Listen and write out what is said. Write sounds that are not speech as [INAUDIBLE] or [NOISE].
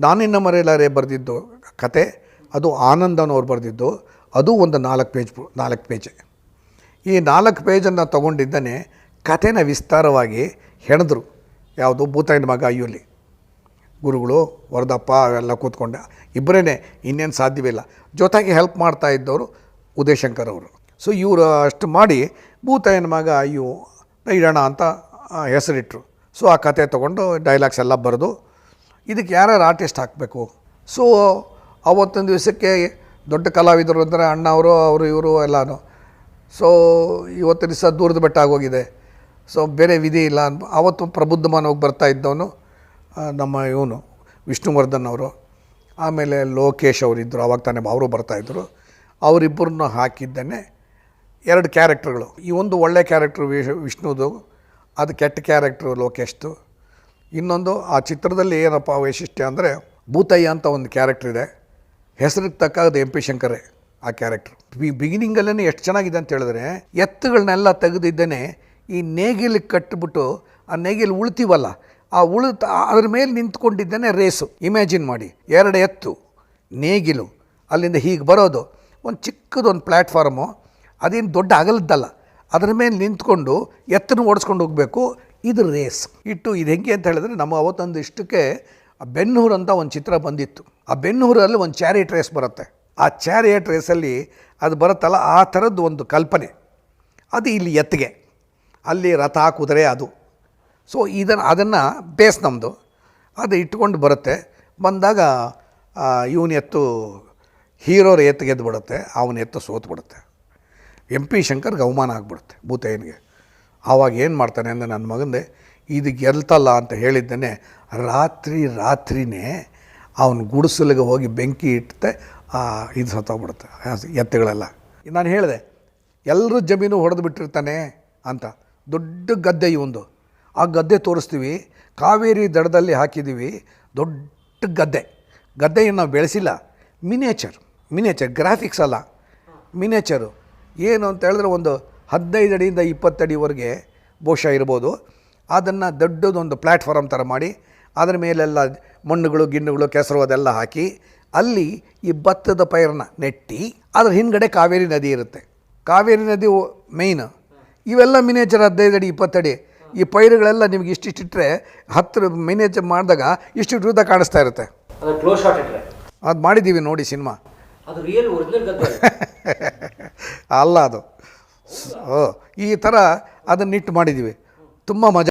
ನಾನಿನ್ನ ಮರೆಯಲಾರೆ ಬರೆದಿದ್ದು ಕತೆ, ಅದು ಆನಂದನವ್ರು ಬರೆದಿದ್ದು, ಅದು ಒಂದು ನಾಲ್ಕು ಪೇಜ್ ನಾಲ್ಕು ಪೇಜ್. ಈ ನಾಲ್ಕು ಪೇಜನ್ನು ತೊಗೊಂಡಿದ್ದನೇ ಕಥೆನ ವಿಸ್ತಾರವಾಗಿ ಹೆಣೆದ್ರು. ಯಾವುದು? ಭೂತಾಯಿನ ಮಗ ಅಯ್ಯೋಲಿ. ಗುರುಗಳು, ವರದಪ್ಪ ಅವೆಲ್ಲ ಕೂತ್ಕೊಂಡೆ. ಇಬ್ಬರೇ ಇನ್ನೇನು ಸಾಧ್ಯವಿಲ್ಲ. ಜೊತೆಗೆ ಹೆಲ್ಪ್ ಮಾಡ್ತಾ ಇದ್ದವರು ಉದಯಶಂಕರ್ ಅವರು. ಸೊ ಇವರು ಅಷ್ಟು ಮಾಡಿ ಭೂತಾಯಿನ ಮಗ ಅಯ್ಯೋ ಇಡೋಣ ಅಂತ ಹೆಸರಿಟ್ಟರು ಸೊ ಆ ಕತೆ ತೊಗೊಂಡು ಡೈಲಾಗ್ಸ್ ಎಲ್ಲ ಬರೆದು ಇದಕ್ಕೆ ಯಾರ್ಯಾರು ಆರ್ಟಿಸ್ಟ್ ಹಾಕಬೇಕು? ಸೊ ಅವತ್ತೊಂದು ದಿವಸಕ್ಕೆ ದೊಡ್ಡ ಕಲಾವಿದರು ಅಂದರೆ ಅಣ್ಣ ಅವರು ಅವರು ಇವರು ಎಲ್ಲನೂ. ಸೊ ಇವತ್ತು ದಿವಸ ದೂರದ ಬೆಟ್ಟ ಆಗೋಗಿದೆ. ಸೊ ಬೇರೆ ವಿಧಿ ಇಲ್ಲ ಅನ್ ಆವತ್ತು ಪ್ರಬುದ್ಧಮಾನ ಹೋಗಿ ಬರ್ತಾ ಇದ್ದವನು ನಮ್ಮ ಇವನು, ವಿಷ್ಣುವರ್ಧನ್ ಅವರು. ಆಮೇಲೆ ಲೋಕೇಶ್ ಅವರಿದ್ದರು ಅವಾಗ ತಾನೇ ಅವರು ಬರ್ತಾಯಿದ್ರು ಅವರಿಬ್ಬರನ್ನ ಹಾಕಿದ್ದೇನೆ. ಎರಡು ಕ್ಯಾರೆಕ್ಟರ್ಗಳು ಈ ಒಂದು ಒಳ್ಳೆ ಕ್ಯಾರೆಕ್ಟ್ರು ವಿಷ್ಣುದು, ಅದು ಕೆಟ್ಟ ಕ್ಯಾರೆಕ್ಟ್ರು ಲೋಕೇಶ್ದು. ಇನ್ನೊಂದು, ಆ ಚಿತ್ರದಲ್ಲಿ ಏನಪ್ಪ ವೈಶಿಷ್ಟ್ಯ ಅಂದರೆ ಭೂತಯ್ಯ ಅಂತ ಒಂದು ಕ್ಯಾರೆಕ್ಟರ್ ಇದೆ. ಹೆಸರಿಗೆ ತಕ್ಕ ಅದು ಎಂ ಪಿ ಶಂಕರೇ ಆ ಕ್ಯಾರೆಕ್ಟರ್ ಬಿ ಬಿಗಿನಿಂಗಲ್ಲೇ ಎಷ್ಟು ಚೆನ್ನಾಗಿದೆ ಅಂತ ಹೇಳಿದ್ರೆ ಎತ್ತುಗಳನ್ನೆಲ್ಲ ತೆಗೆದಿದ್ದೇನೆ ಈ ನೇಗಿಲಿಗೆ ಕಟ್ಟಿಬಿಟ್ಟು ಆ ನೇಗಿಲು ಉಳ್ತೀವಲ್ಲ, ಆ ಉಳಿತ, ಅದ್ರ ಮೇಲೆ ನಿಂತ್ಕೊಂಡಿದ್ದೇನೆ ರೇಸು. ಇಮ್ಯಾಜಿನ್ ಮಾಡಿ, ಎರಡು ಎತ್ತು, ನೇಗಿಲು, ಅಲ್ಲಿಂದ ಹೀಗೆ ಬರೋದು. ಒಂದು ಚಿಕ್ಕದೊಂದು ಪ್ಲ್ಯಾಟ್ಫಾರ್ಮು ಅದೇನು ದೊಡ್ಡ ಅಗಲದ್ದಲ್ಲ, ಅದ್ರ ಮೇಲೆ ನಿಂತ್ಕೊಂಡು ಎತ್ತನ್ನು ಓಡಿಸ್ಕೊಂಡು ಹೋಗಬೇಕು ಇದು ರೇಸ್. ಇಟ್ಟು ಇದು ಹೆಂಗೆ ಅಂತ ಹೇಳಿದ್ರೆ ನಮ್ಮ ಅವತ್ತೊಂದು ಇಷ್ಟಕ್ಕೆ ಬೆನ್ನೂರು ಅಂತ ಒಂದು ಚಿತ್ರ ಬಂದಿತ್ತು. ಆ ಬೆನ್ನೂರಲ್ಲಿ ಒಂದು ಚಾರಿಯಟ್ ರೇಸ್ ಬರುತ್ತೆ. ಆ ಚಾರಿಯಟ್ ರೇಸಲ್ಲಿ ಅದು ಬರುತ್ತಲ್ಲ ಆ ಥರದ್ದು ಒಂದು ಕಲ್ಪನೆ. ಅದು ಇಲ್ಲಿ ಎತ್ತಿಗೆ. ಅಲ್ಲಿ ರಥ ಕುದುರೆ ಅದು. ಸೊ, ಇದನ್ನು ಅದನ್ನು ಬೇಸ್ ನಮ್ಮದು ಅದು ಇಟ್ಕೊಂಡು ಬರುತ್ತೆ. ಬಂದಾಗ ಇವನ ಎತ್ತು ಹೀರೋರು ಎತ್ತಿಗೆದ್ದು ಬಿಡುತ್ತೆ, ಅವನ ಎತ್ತು ಸೋತು ಬಿಡುತ್ತೆ ಎಂ ಪಿ ಶಂಕರ್ಗೆ ಅವಮಾನ ಆಗಿಬಿಡುತ್ತೆ, ಭೂತಯ್ಯನಿಗೆ. ಆವಾಗ ಏನು ಮಾಡ್ತಾನೆ ಅಂದರೆ ನನ್ನ ಮಗಂದೆ ಇದು ಗೆಲ್ತಲ್ಲ ಅಂತ ಹೇಳಿದ್ದೇನೆ. ರಾತ್ರಿ ರಾತ್ರಿನೇ ಅವನ ಗುಡಿಸಲಿಗೆ ಹೋಗಿ ಬೆಂಕಿ ಇಟ್ಟೆ ಇದು ಸತ್ತೋಗ್ಬಿಡುತ್ತೆ. ಎತ್ತುಗಳೆಲ್ಲ. ನಾನು ಹೇಳಿದೆ ಎಲ್ಲರೂ ಜಮೀನು ಹೊಡೆದು ಬಿಟ್ಟಿರ್ತಾನೆ ಅಂತ. ದೊಡ್ಡ ಗದ್ದೆ ಇವಂದು ಆ ಗದ್ದೆ ತೋರಿಸ್ತೀವಿ, ಕಾವೇರಿ ದಡದಲ್ಲಿ ಹಾಕಿದ್ದೀವಿ ದೊಡ್ಡ ಗದ್ದೆ. ಗದ್ದೆಯನ್ನು ನಾವು ಬೆಳೆಸಿಲ್ಲ. ಮಿನೇಚರ್ ಮಿನೇಚರ್, ಗ್ರಾಫಿಕ್ಸ್ ಅಲ್ಲ. ಮಿನೇಚರು. ಏನು ಅಂತ ಹೇಳಿದ್ರೆ ಒಂದು ಹದಿನೈದು ಅಡಿಯಿಂದ ಇಪ್ಪತ್ತಡಿವರೆಗೆ ಬಹುಶಃ ಇರ್ಬೋದು. ಅದನ್ನು ದೊಡ್ಡದೊಂದು ಪ್ಲ್ಯಾಟ್ಫಾರಮ್ ಥರ ಮಾಡಿ ಅದರ ಮೇಲೆಲ್ಲ ಮಣ್ಣುಗಳು ಗಿಣ್ಣುಗಳು ಕೆಸರು ಅದೆಲ್ಲ ಹಾಕಿ ಅಲ್ಲಿ ಈ ಭತ್ತದ ಪೈರನ್ನ ನೆಟ್ಟಿ ಅದರ ಹಿಂದ್ಗಡೆ ಕಾವೇರಿ ನದಿ ಇರುತ್ತೆ. ಕಾವೇರಿ ನದಿ ಮೇಯ್ನ್ ಇವೆಲ್ಲ ಮಿನೇಚರ್ ಹದಿನೈದು ಅಡಿ ಇಪ್ಪತ್ತಡಿ ಈ ಪೈರುಗಳೆಲ್ಲ ನಿಮ್ಗೆ ಇಷ್ಟಿಷ್ಟಿಟ್ಟರೆ ಹತ್ತಿರ ಮಿನೇಚರ್ ಮಾಡಿದಾಗ ಇಷ್ಟು ಉದ್ದ ಕಾಣಿಸ್ತಾ ಇರುತ್ತೆ. ಅದು ಮಾಡಿದ್ದೀವಿ ನೋಡಿ ಸಿನಿಮಾ. [LAUGHS] ಅಲ್ಲ ಅದು. ಈ ಥರ ಅದನ್ನಿಟ್ಟು ಮಾಡಿದ್ದೀವಿ ತುಂಬ ಮಜಾ